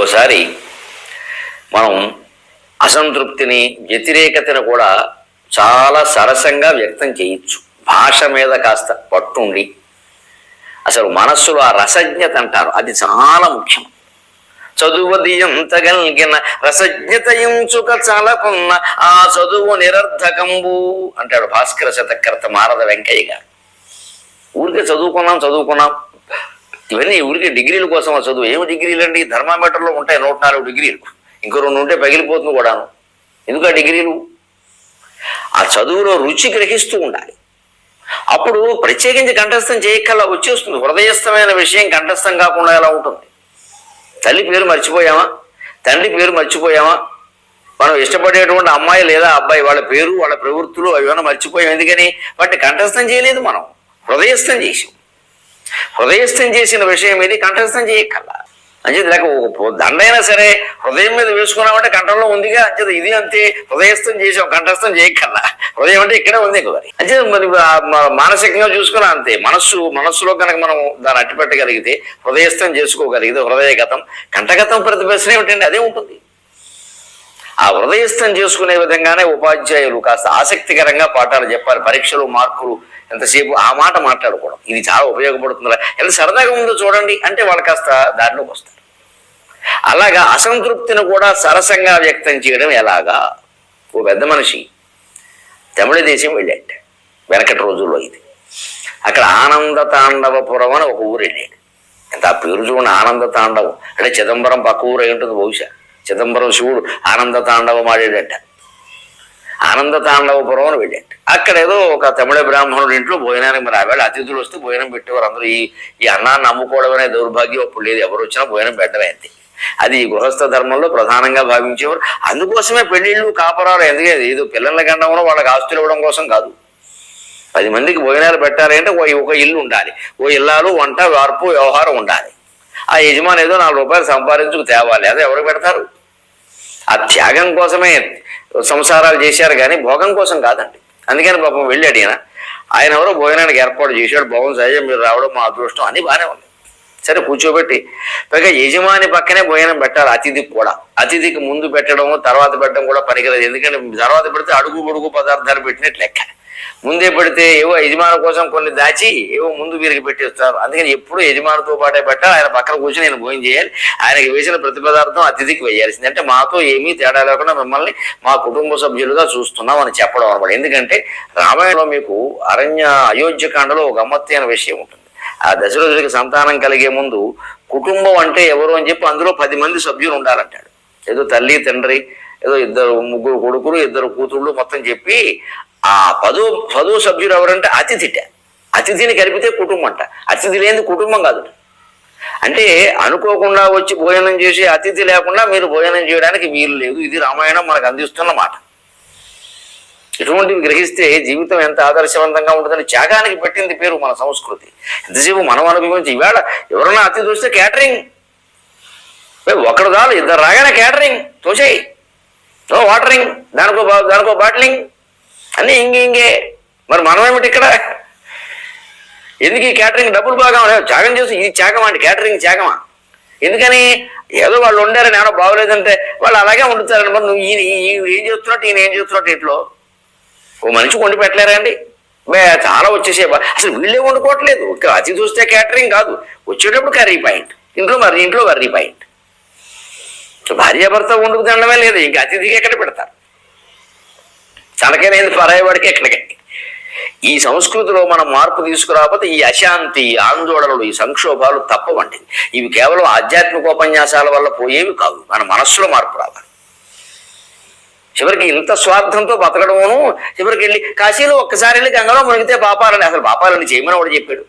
ఒక్కోసారి మనం అసంతృప్తిని వ్యతిరేకతను కూడా చాలా సరసంగా వ్యక్తం చేయొచ్చు. భాష మీద కాస్త పట్టుండి. అసలు మనస్సులో ఆ రసజ్ఞత అంటారు. అది చాలా ముఖ్యం. చదువది ఎంతగలిగిన రసజ్ఞత ఎంచుక చాలకున్న ఆ చదువు నిరర్ధకంబు అంటాడు భాస్కర శతకర్త మారద వెంకయ్య గారు. ఊరికే చదువుకున్నాం చదువుకున్నాం. ఇవన్నీ ఊరికే డిగ్రీల కోసం చదువు. ఏమి డిగ్రీలు అండి థర్మామీటర్లో ఉంటాయి నూట నాలుగు డిగ్రీలు. ఇంకో రెండు ఉంటే పగిలిపోతుంది కూడాను. ఎందుకు ఆ డిగ్రీలు? ఆ చదువులో రుచి గ్రహిస్తూ ఉండాలి. అప్పుడు ప్రత్యేకించి కంఠస్థం చేయక్కల్లా వచ్చేస్తుంది. హృదయస్థమైన విషయం కంఠస్థం కాకుండా ఎలా ఉంటుంది? తల్లి పేరు మర్చిపోయామా? తండ్రి పేరు మర్చిపోయామా? మనం ఇష్టపడేటువంటి అమ్మాయి లేదా అబ్బాయి వాళ్ళ పేరు వాళ్ళ ప్రవృత్తులు అవి ఏమైనా మర్చిపోయాం. ఎందుకని? వాటిని కంఠస్థం చేయలేదు మనం. హృదయస్థం చేసాం హృదయస్థం చేసిన విషయం ఇది కంఠస్థం చేయక్కల్లా అంచేది లేక దండైనా సరే హృదయం మీద వేసుకున్నామంటే కంఠంలో ఉందిగా అంచేది ఇది అంతే హృదయస్థం చేసాం కంఠస్థం చేయక్కల్లా హృదయం అంటే ఇక్కడే ఉంది మరి అంచేది మరి మానసికంగా చూసుకున్నా అంతే. మనస్సు మనస్సులో కనుక మనం దాన్ని అట్టిపెట్టగలిగితే హృదయస్థం చేసుకోగలిగితే హృదయగతం కంఠగతం ప్రతిపక్షణ ఏమిటండి? అదే ఉంటుంది. ఆ హృదయస్థం చేసుకునే విధంగానే ఉపాధ్యాయులు కాస్త ఆసక్తికరంగా పాఠాలు చెప్పాలి పరీక్షలు మార్కులు ఎంతసేపు ఆ మాట మాట్లాడుకోవడం. ఇది చాలా ఉపయోగపడుతుంది ఎంత సరదాగా ఉందో చూడండి అంటే వాళ్ళు కాస్త దారిలోకి వస్తారు. అలాగా అసంతృప్తిని కూడా సరసంగా వ్యక్తం చేయడం ఎలాగా? ఓ పెద్ద మనిషి తమిళ దేశం వెళ్ళాడు వెనకటి రోజుల్లో ఇది. అక్కడ ఆనంద తాండవపురం అని ఒక ఊరు వెళ్ళాడు. ఎంత ఆ పేరు చూడండి ఆనంద తాండవం. అంటే చిదంబరం పక్క ఊరు అయి ఉంటుంది బహుశా. చిదంబరం శివుడు ఆనంద తాండవం ఆడాడట ఆనంద తాండవపురం అని వెళ్ళాడు. అక్కడ ఏదో ఒక తమిళ బ్రాహ్మణుడి ఇంట్లో భోజనానికి మరి ఆవేళ అతిథులు వస్తే భోజనం పెట్టేవారు. అందరూ ఈ ఈ అన్నాన్ని నమ్ముకోవడం అనే దౌర్భాగ్యం. అప్పుడు లేదు ఎవరు వచ్చినా భోజనం పెట్టలేదు అది ఈ గృహస్థ ధర్మంలో ప్రధానంగా భావించేవారు. అందుకోసమే పెళ్ళిళ్ళు కాపరాలు ఎందుకంటే ఏదో పిల్లల గండంలో వాళ్ళకి ఆస్తులు ఇవ్వడం కోసం కాదు. పది మందికి భోజనాలు పెట్టాలి అంటే ఓ ఒక ఇల్లు ఉండాలి. ఓ ఇల్లాలు వంట వార్పు వ్యవహారం ఉండాలి. ఆ యజమాని ఏదో నాలుగు రూపాయలు సంపాదించుకు తేవాలి. అదే ఎవరు పెడతారు? ఆ త్యాగం కోసమే సంసారాలు చేశారు కానీ భోగం కోసం కాదండి. అందుకని పాపం వెళ్ళాడు ఈయన ఆయన ఎవరో భోజనానికి ఏర్పాటు చేశాడు భోగం సహజం మీరు రావడం మా అదృష్టం అని బాగానే ఉంది. సరే కూర్చోబెట్టి పైగా యజమాని పక్కనే భోజనం పెట్టాలి అతిథికి కూడా. అతిథికి ముందు పెట్టడము తర్వాత పెట్టడం కూడా పనికిరాదు. ఎందుకంటే తర్వాత పెడితే అడుగు పొడుగు పదార్థాలు పెట్టినట్లు లెక్క. ముందే పెడితే ఏవో యజమాని కోసం కొన్ని దాచి ఏవో ముందు వీరికి పెట్టేస్తారు అందుకని ఎప్పుడు యజమానితో పాటే పెట్టాలి ఆయన పక్కన కూర్చొని నేను భోజనం చేయాలి ఆయనకి వేసిన ప్రతి పదార్థం అతిథికి వేయాల్సింది. అంటే మాతో ఏమీ తేడా లేకుండా మిమ్మల్ని మా కుటుంబ సభ్యులుగా చూస్తున్నాం అని చెప్పడం అనమాట ఎందుకంటే రామాయణంలో మీకు అరణ్య అయోధ్యకాండలో ఒక గమ్మత్తైన విషయం ఉంటుంది. ఆ దశరథుడికి సంతానం కలిగే ముందు కుటుంబం అంటే ఎవరు అని చెప్పి అందులో పది మంది సభ్యులు ఉండాలంటాడు. ఏదో తల్లి తండ్రి ఏదో ఇద్దరు ముగ్గురు కొడుకులు ఇద్దరు కూతుళ్ళు మొత్తం చెప్పి ఆ పదో పదో సభ్యులు ఎవరంటే అతిథిట. అతిథిని కలిపితే కుటుంబం అంట. అతిథి లేని కుటుంబం కాదు. అంటే అనుకోకుండా వచ్చి భోజనం చేసి అతిథి లేకుండా మీరు భోజనం చేయడానికి వీలు లేదు. ఇది రామాయణం మనకు అందిస్తున్న మాట. ఇటువంటివి గ్రహిస్తే జీవితం ఎంత ఆదర్శవంతంగా ఉంటుందని త్యాగానికి పెట్టింది పేరు మన సంస్కృతి. ఎంతసేపు మనం అనుభవించి ఈవేళ ఎవరన్నా అతిథి వస్తే క్యాటరింగ్. ఒకడు కాదు ఇద్దరు రాగానే క్యాటరింగ్. తోసేయి. ఓ వాటరింగ్ దానికో బా- దానికో బాటిలింగ్ అన్నీ ఇంకే ఇంకే మరి మనమేమిటి ఇక్కడ? ఎందుకు ఈ క్యాటరింగ్ డబ్బులు బాగా త్యాగం చేసి ఇది త్యాగమా అంటే క్యాటరింగ్ త్యాగమా? ఎందుకని? ఏదో వాళ్ళు ఉండారని ఏమో బాగోలేదంటే వాళ్ళు అలాగే వండుతారని. మరి నువ్వు ఈయన ఈ- ఏం చేస్తున్నట్టు ఈయన ఏం చేస్తున్నట్టు ఇంట్లో ఓ మనిషి వండి పెట్టలేరా అండి? మే చాలా వచ్చేసే అసలు వీళ్ళే వండుకోవట్లేదు. అతి చూస్తే క్యాటరింగ్ కాదు. వచ్చేటప్పుడు కర్రీ పాయింట్ ఇంట్లో మరి ఇంట్లో కర్రీ పాయింట్ భార్యాభర్త వండుకు తినడమే లేదు ఇంకా అతిథికి ఎక్కడ పెడతారు? తనకైనా పరాయవాడికి ఎక్కడికి? ఈ సంస్కృతిలో మనం మార్పు తీసుకురాకపోతే ఈ అశాంతి ఆందోళనలు ఈ సంక్షోభాలు తప్పవండి ఇవి కేవలం ఆధ్యాత్మికోపన్యాసాల వల్ల పోయేవి కావు మన మనస్సులో మార్పు రావాలి. చివరికి ఇంత స్వార్థంతో బతకడమును చివరికి వెళ్ళి కాశీలో ఒక్కసారి వెళ్ళి గంగలో మునిగితే పాపాలని అసలు పాపాలని చేయమని వాడు చెప్పాడు.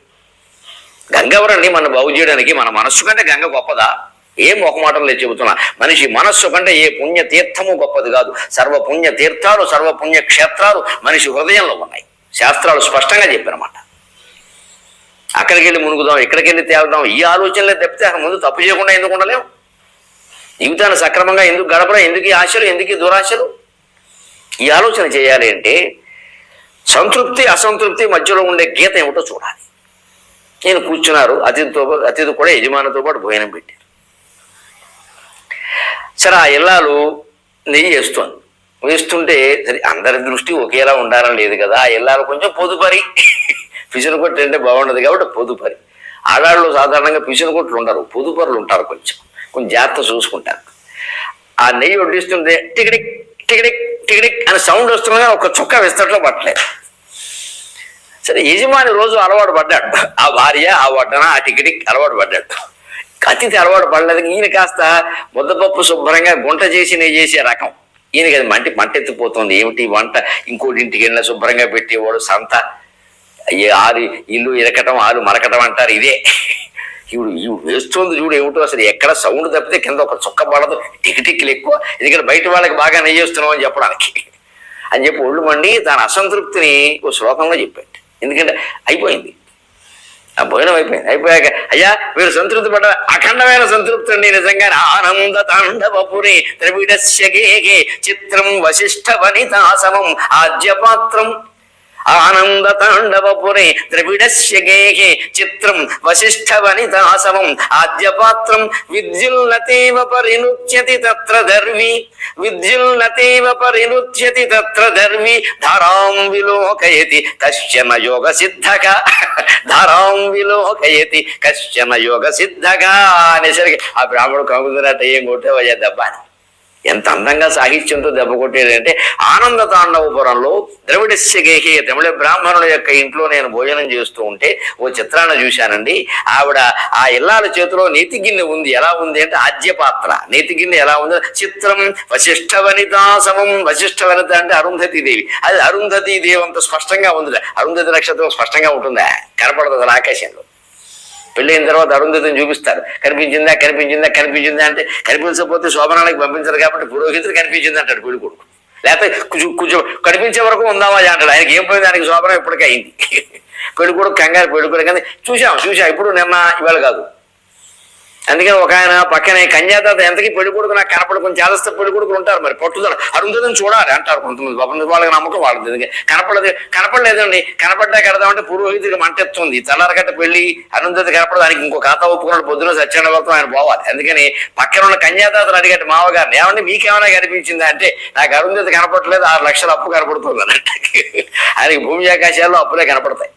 గంగ ఎవరండి మన బాగు చేయడానికి మన మనస్సు కంటే గంగ గొప్పదా? ఏం మొహమాటం లేదు చెబుతున్నా? మనిషి మనస్సు కంటే ఏ పుణ్య తీర్థము గొప్పది కాదు. సర్వ పుణ్య తీర్థాలు సర్వ పుణ్య క్షేత్రాలు మనిషి హృదయంలో ఉన్నాయి. శాస్త్రాలు స్పష్టంగా చెప్పారన్నమాట అక్కడికి వెళ్ళి మునుగుదాం ఇక్కడికి వెళ్ళి తేలుదాం ఈ ఆలోచనలే తప్పితే అక్కడ ముందు తప్పు చేయకుండా ఎందుకు ఉండలేము జీవితాన్ని సక్రమంగా ఎందుకు గడపడం ఎందుకు ఈ ఆశలు ఎందుకు దురాశలు? ఈ ఆలోచన చేయాలి అంటే సంతృప్తి అసంతృప్తి మధ్యలో ఉండే గీత ఏమిటో చూడాలి. నేను కూర్చున్నారు అతిథితో అతిథి కూడా యజమానితో పాటు భోజనం పెట్టాను సరే ఆ ఇల్లాలు నెయ్యి వేస్తుంది వేస్తుంటే సరే అందరి దృష్టి ఒకేలా ఉండాలని లేదు కదా ఆ ఇల్లాలు కొంచెం పొదుపరి. పిసిన కొట్టు అంటే బాగుండదు కాబట్టి పొదుపరి. ఆడాళ్ళు సాధారణంగా పిసిన కొట్లు ఉండరు పొదుపరులు ఉంటారు కొంచెం. కొంచెం జాగ్రత్త చూసుకుంటారు. ఆ నెయ్యి వడ్డిస్తుంటే టికిడిక్ టికిడిక్ టికిడిక్ అని సౌండ్ వస్తుండగా ఒక చుక్క విస్తట్లో పట్టలేదు. సరే యజమాని రోజు అలవాటు పడ్డాడు. ఆ భార్య ఆ వడ్డన ఆ టికెట్కి అలవాటు పడ్డాడు. అతిథి అలవాటు పడలేదు. ఈయన కాస్త ముద్దపప్పు శుభ్రంగా గుంట చేసి నేను చేసే రకం. ఈయనకి అది మంటి మంటెత్తిపోతుంది ఏమిటి వంట? ఇంకోటి ఇంటికి వెళ్ళిన శుభ్రంగా పెట్టేవాడు సంత. ఆరు ఇల్లు ఇరకటం ఆలు మరకటం అంటారు ఇదే. ఈవిడు ఇవి వేస్తుంది చూడు ఏమిటో అసలు ఎక్కడ సౌండ్ తప్పితే కింద ఒక చుక్క పడదు. టిక్కిటిక్లు ఎక్కువ ఎందుకంటే బయట వాళ్ళకి బాగా నెయ్యేస్తున్నాం అని చెప్పడానికి. అని చెప్పి ఒళ్ళు మండి దాని అసంతృప్తిని ఓ శ్లోకంలో చెప్పాడు. ఎందుకంటే అయిపోయింది. ఆ భోజనం అయిపోయింది. అయిపోయాక అయ్యా మీరు సంతృప్తి పడ్డ అఖండమైన సంతృప్తి అండి నిజంగా ఆనంద తాండవపురి ద్రవిడస్య చిత్రం వశిష్ఠ వనితాసమం ఆద్యపాత్రం ఆనంద తాండవపురే ద్రవిడస్య గేహే చిత్రం వశిష్ఠ వనితాసవం ఆద్యపాత్రం విద్యుల్లతేవ పరినుచ్యతి తత్ర దర్వి విద్యుల్లతేవ పరినుచ్యతి తత్ర దర్వి ధరాం విలోకయతి కశ్చన యోగ సిద్ధక ధరాం విలోకయతి కశ్చన యోగ సిద్ధక అనేసరికి ఆ బ్రాహ్మడు కమ్ముతున్నట్టు ఏం కొట్టేవయ్యా దెబ్బ అని ఎంత అందంగా సాహిత్యంతో దెబ్బ కొట్టేదంటే ఆనంద తాండవపురంలో ద్రవిడస్య గేహే తమిళ బ్రాహ్మణుల యొక్క ఇంట్లో నేను భోజనం చేస్తూ ఉంటే ఓ చిత్రాన్ని చూశానండి. ఆవిడ ఆ ఇల్లాల చేతిలో నీతి గిన్నె ఉంది ఎలా ఉంది అంటే ఆద్య పాత్ర గిన్నె ఎలా ఉంది చిత్రం వశిష్ఠ వనితాసమం వశిష్ఠ వనిత అంటే అరుంధతి దేవి. అది అరుంధతి దేవి అంత స్పష్టంగా ఉంది అరుంధతి నక్షత్రం స్పష్టంగా ఉంటుందా? కనపడదు ఆకాశంలో. పెళ్ళైన తర్వాత అరుంధతిని చూపిస్తారు. కనిపించిందా? కనిపించిందా? కనిపించిందా అంటే కనిపించకపోతే శోభనానికి పంపించరు కాబట్టి పురోహితుడు కనిపించింది అంటాడు పెళ్ళి కొడుకు లేకపోతే కొంచెం కనిపించే వరకు ఉందామా అంటాడు. ఆయనకి ఏం పోయింది? దానికి శోభనం ఇప్పటికే అయింది. పెళ్ళి కొడుకు కంగారు పెళ్ళి కొడుకు. కానీ చూసాం చూసాం ఇప్పుడు నిన్న ఇవాళ కాదు. అందుకని ఒక ఆయన పక్కనే కన్యాదాత ఎంతకి పెళ్ళి కొడుకు నాకు కనపడ కొంచెం చేదస్త పెళ్ళి కొడుకులు ఉంటారు మరి. పట్టుదల. అరుంధతిని చూడాలి అంటారు కొంతమంది. పాపం వాళ్ళకి నమ్మకం వాళ్ళది. ఎందుకంటే కనపడదు. కనపడలేదండి. కనపడ్డా కడదామంటే పురోహితుడికి మంటెత్తుంది. తెల్లారగట్ట పెళ్ళి అరుంధతి కనపడదు. దానికి ఇంకో ఖాతా ఒప్పుకున్నాడు పొద్దున సత్యనారాయణ ఆయన పోవాలి. అందుకని పక్కన ఉన్న కన్యాదాతలు అడిగట్టు మావగారిని ఏమంటే మీకేమైనా కనిపించిందా? అంటే నాకు అరుంధతి కనపడలేదు ఆరు లక్షల అప్పు కనపడుతుంది అన్నట్టు. ఆయనకి భూమి ఆకాశాల్లో అప్పులే కనపడతాయి.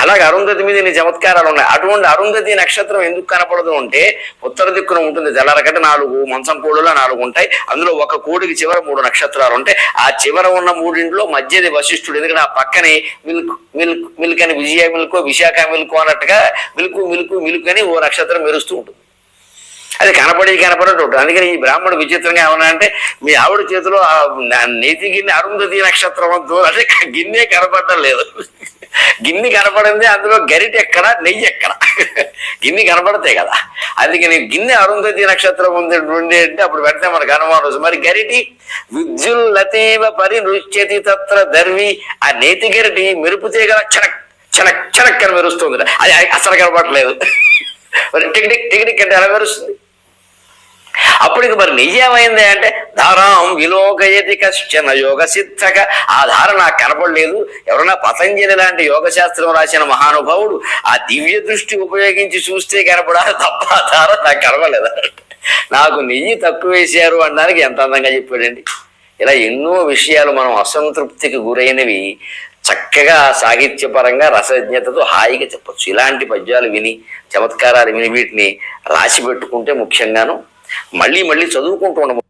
అలాగే అరుంధతి మీద నీ చమత్కారాలు ఉన్నాయి. అటువంటి అరుంధతి నక్షత్రం ఎందుకు కనపడదు అంటే ఉత్తర దిక్కున ఉంటుంది జలరకట నాలుగు మంచం కోడులో నాలుగు ఉంటాయి. అందులో ఒక కోడికి చివర మూడు నక్షత్రాలు ఉంటాయి. ఆ చివర ఉన్న మూడింట్లో మధ్యది వశిష్ఠుడు. ఎందుకంటే ఆ పక్కనే మిల్క్ మిల్క్ మిల్క్ అని విజయ మిల్క్ విశాఖ మిల్క్ అన్నట్టుగా మిల్క్ మిల్క్ మిల్క్ అని ఓ నక్షత్రం మెరుస్తూ ఉంటుంది. అది కనపడి కనపడటం ఉంటుంది అందుకని ఈ బ్రాహ్మణుడు విచిత్రంగా ఏమన్నా అంటే మీ ఆవిడ చేతిలో నేతి గిన్నె అరుంధతి నక్షత్రం వద్దు అంటే గిన్నె కనపడటం లేదు. గిన్నె కనపడింది అందులో గరిట ఎక్కడ నెయ్యి ఎక్కడ? గిన్నె కనపడతాయి కదా. అందుకని గిన్నె అరుంధతి నక్షత్రం ఉంది అంటే అప్పుడు వెంటనే మనకు అనుమానం వస్తుంది. మరి గరిటి? విద్యుల్లతేవ పరినృత్యతి తత్ర దర్వి. ఆ నేతి గరిటి మెరుపు తీగల చనక్ చనక్ చనక్ అని మెరుస్తుంది. అది అసలు కనపడలేదు మరి టిక్ టిక్ అంటే ఎలా మెరుస్తుంది? అప్పటికి మరి నిజమైంది అంటే ధారాం విలోకయతి కశ్చన యోగ సిద్ధక ఆ ధార నాకు కనపడలేదు. ఎవరన్నా పతంజలి లాంటి యోగ శాస్త్రం రాసిన మహానుభావుడు ఆ దివ్య దృష్టి ఉపయోగించి చూస్తే కనపడాలి తప్ప ఆ ధార నాకు కనపడలేదు. నాకు నెయ్యి తక్కువ వేశారు అనడానికి ఎంత అందంగా చెప్పాడండి. ఇలా ఎన్నో విషయాలు మనం అసంతృప్తికి గురైనవి చక్కగా సాహిత్యపరంగా రసజ్ఞతతో హాయిగా చెప్పొచ్చు. ఇలాంటి పద్యాలు విని చమత్కారాలు విని వీటిని రాసి పెట్టుకుంటే ముఖ్యంగాను మళ్ళీ మళ్ళీ చదువుకుంటూ ఉండము